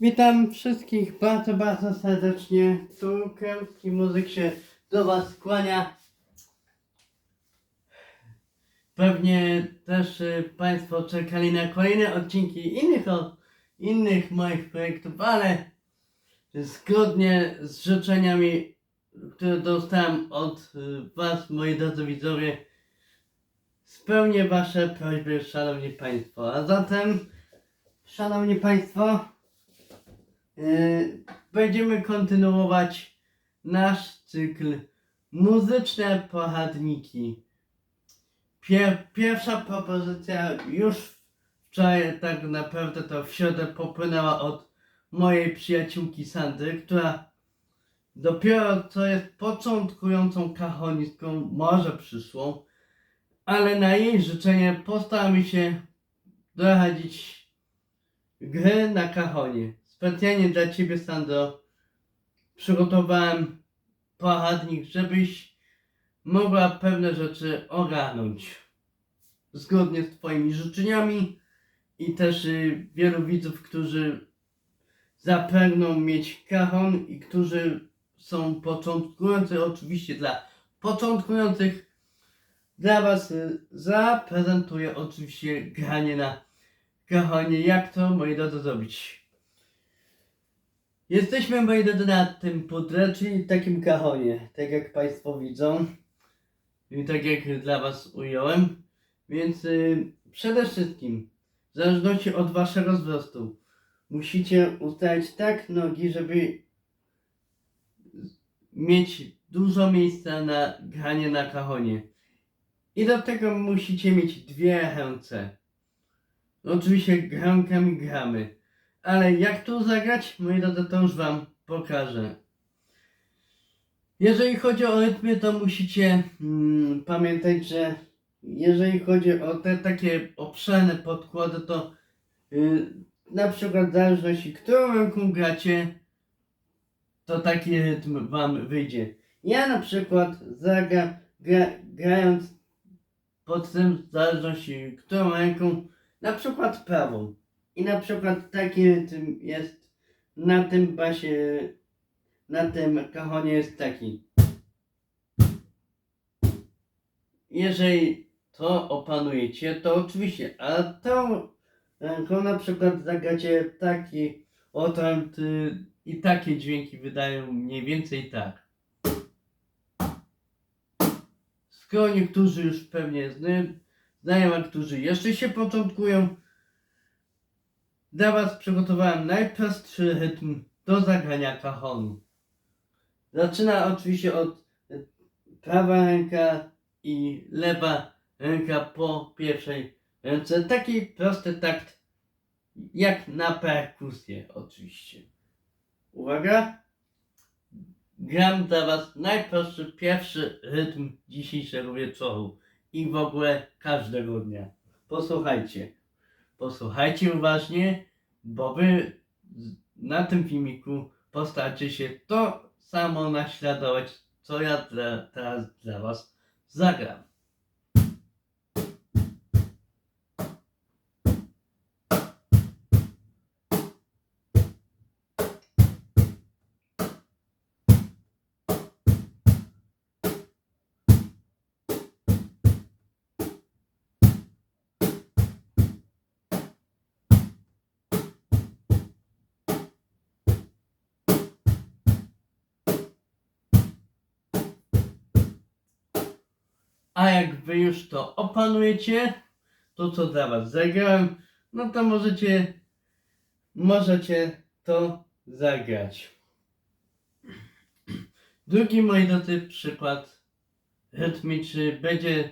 Witam wszystkich bardzo, bardzo serdecznie. Tu Kremski Muzyk się do Was skłania. Pewnie też y, Państwo czekali na kolejne odcinki innych, innych moich projektów, ale zgodnie z życzeniami, które dostałem od y, Was, moi drodzy widzowie, spełnię Wasze prośby, Szanowni Państwo. A zatem, Szanowni Państwo, będziemy kontynuować nasz cykl muzyczne pochadniki. Pier, pierwsza propozycja już wczoraj, tak naprawdę to w środę popłynęła od mojej przyjaciółki Sandry, która dopiero co jest początkującą kahonistką, może przyszłą, ale na jej życzenie postaramy się doradzić gry na kahonie. Specjalnie dla Ciebie, Sandro, przygotowałem poradnik, żebyś mogła pewne rzeczy ogarnąć. Zgodnie z Twoimi życzeniami i też y, wielu widzów, którzy zapragną mieć kahon i którzy są początkujący, oczywiście dla początkujących, dla Was y, zaprezentuję oczywiście granie na kahonie. Jak to, moi drodzy, zrobić? Jesteśmy, moi drodzy, na tym pudle, czyli takim kahonie, tak jak Państwo widzą. I tak jak dla Was ująłem. Więc y, przede wszystkim, w zależności od Waszego wzrostu, musicie ustawić tak nogi, żeby mieć dużo miejsca na granie na kahonie. I do tego musicie mieć dwie ręce. Oczywiście rękami gramy. Ale jak tu zagrać, moi drodzy, to już wam pokażę. Jeżeli chodzi o rytmy, to musicie mm, pamiętać, że jeżeli chodzi o te takie obszerne podkłady, to y, na przykład w zależności, którą ręką gracie, to taki rytm wam wyjdzie. Ja na przykład zagra, gra, grając pod tym, w zależności, którą ręką, na przykład prawą. I na przykład taki rytm jest na tym basie, na tym kahonie jest taki. Jeżeli to opanujecie, to oczywiście, a tą ręką na przykład zagracie taki otręt y, i takie dźwięki wydają mniej więcej tak. Skoro niektórzy już pewnie zna- znają, a którzy jeszcze się początkują, dla Was przygotowałem najprostszy rytm do zagrania kahonu. Zaczyna oczywiście od y, prawa ręka i lewa ręka po pierwszej ręce. Taki prosty takt jak na perkusję oczywiście. Uwaga! Gram dla Was najprostszy pierwszy rytm dzisiejszego wieczoru i w ogóle każdego dnia. Posłuchajcie. Posłuchajcie uważnie, bo Wy na tym filmiku postaracie się to samo naśladować, co ja teraz dla Was zagram. A jak wy już to opanujecie, to co dla was zagrałem, no to możecie, możecie to zagrać. Drugi moi drodzy przykład rytmiczny będzie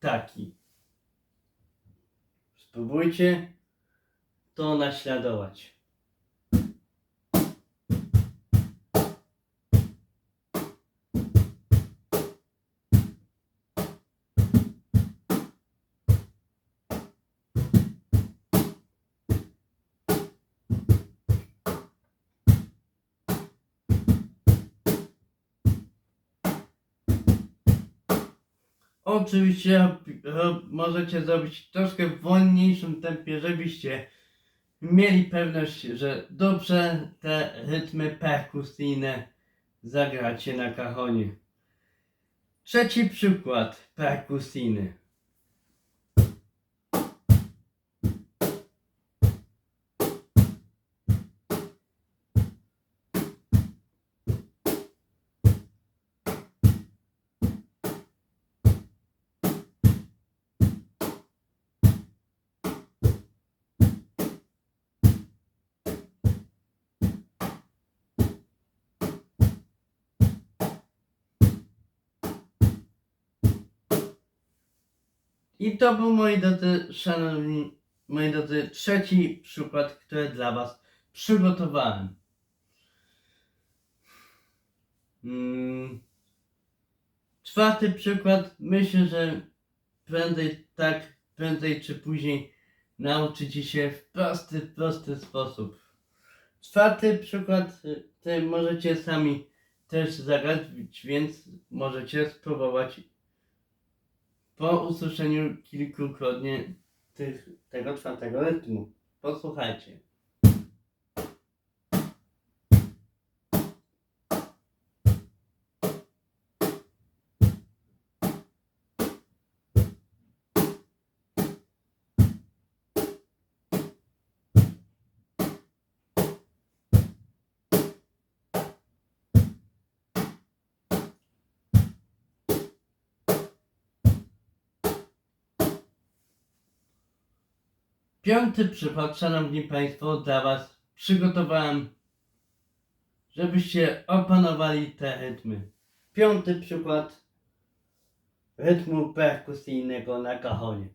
taki. Spróbujcie to naśladować. Oczywiście ro- możecie zrobić troszkę w wolniejszym tempie, żebyście mieli pewność, że dobrze te rytmy perkusyjne zagracie na kachonie. Trzeci przykład perkusyjny. I to był, moi drodzy, szanowni, moi drodzy, trzeci przykład, który dla Was przygotowałem. Mm. Czwarty przykład, myślę, że prędzej tak, prędzej czy później nauczycie się w prosty, prosty sposób. Czwarty przykład, y, ty możecie sami też zagrać, więc możecie spróbować po usłyszeniu kilkukrotnie tych, tego czwartego rytmu. Posłuchajcie. Piąty przykład, szanowni państwo, dla was przygotowałem, żebyście opanowali te rytmy. Piąty przykład rytmu perkusyjnego na kachonie.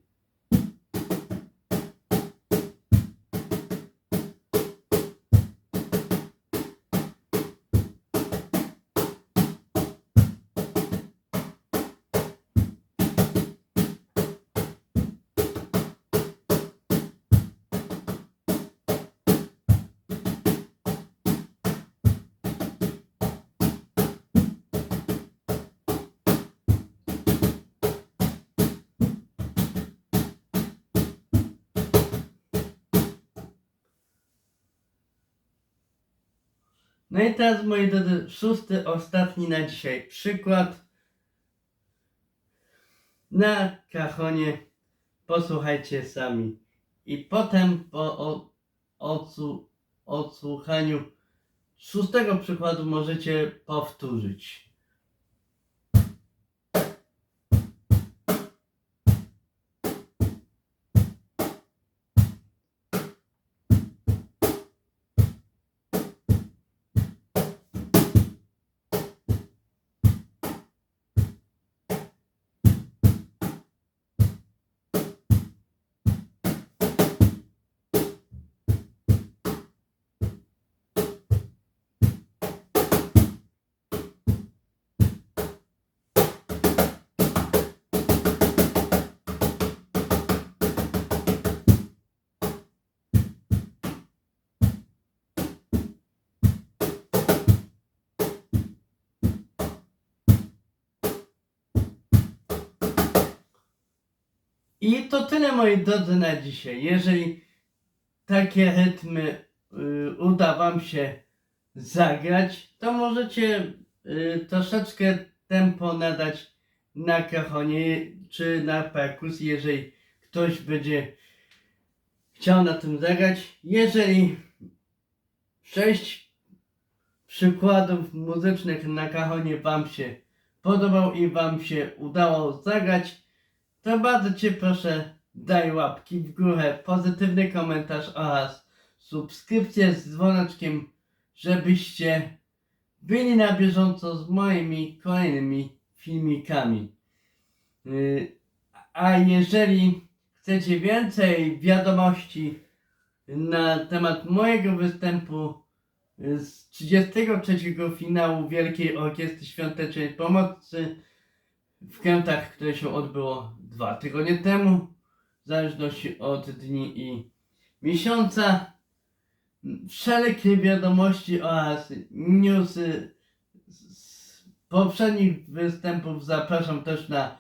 No i teraz, moi drodzy, szósty, ostatni na dzisiaj przykład. Na kachonie posłuchajcie sami. I potem po odsłuchaniu szóstego przykładu możecie powtórzyć. I to tyle moi drodzy na dzisiaj. Jeżeli takie rytmy y, uda wam się zagrać, to możecie y, troszeczkę tempo nadać na kachonie czy na perkusji, jeżeli ktoś będzie chciał na tym zagrać. Jeżeli sześć przykładów muzycznych na kachonie wam się podobał i wam się udało zagrać, to bardzo Cię proszę, daj łapki w górę, pozytywny komentarz oraz subskrypcję z dzwoneczkiem, żebyście byli na bieżąco z moimi kolejnymi filmikami. Yy, A jeżeli chcecie więcej wiadomości na temat mojego występu yy, z 33 finału Wielkiej Orkiestry Świątecznej Pomocy, w Kętach, które się odbyło dwa tygodnie temu, w zależności od dni i miesiąca. Wszelkie wiadomości oraz newsy z poprzednich występów zapraszam też na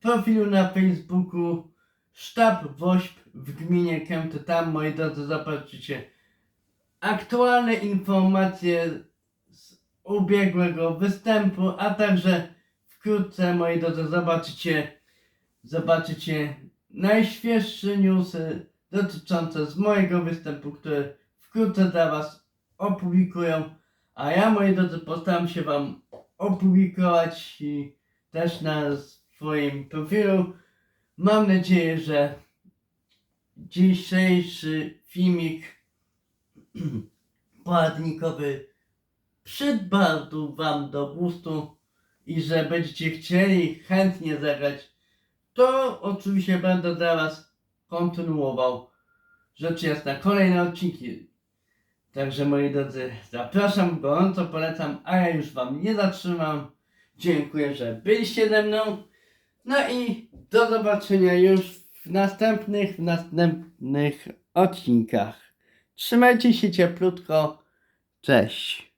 profilu na Facebooku sztab WOŚP w gminie Kęty. Tam, moi drodzy, zobaczycie aktualne informacje z ubiegłego występu, a także wkrótce, moi drodzy, zobaczycie, zobaczycie najświeższe newsy dotyczące z mojego występu, które wkrótce dla Was opublikują. A ja, moi drodzy, postaram się Wam opublikować i też na swoim profilu. Mam nadzieję, że dzisiejszy filmik poradnikowy przypadł Wam do gustu i że będziecie chcieli chętnie zagrać, to oczywiście będę Was kontynuował rzecz jasna kolejne odcinki. Także moi drodzy, zapraszam, gorąco polecam, a ja już Wam nie zatrzymam. Dziękuję, że byliście ze mną. No i do zobaczenia już w następnych, w następnych odcinkach. Trzymajcie się cieplutko. Cześć.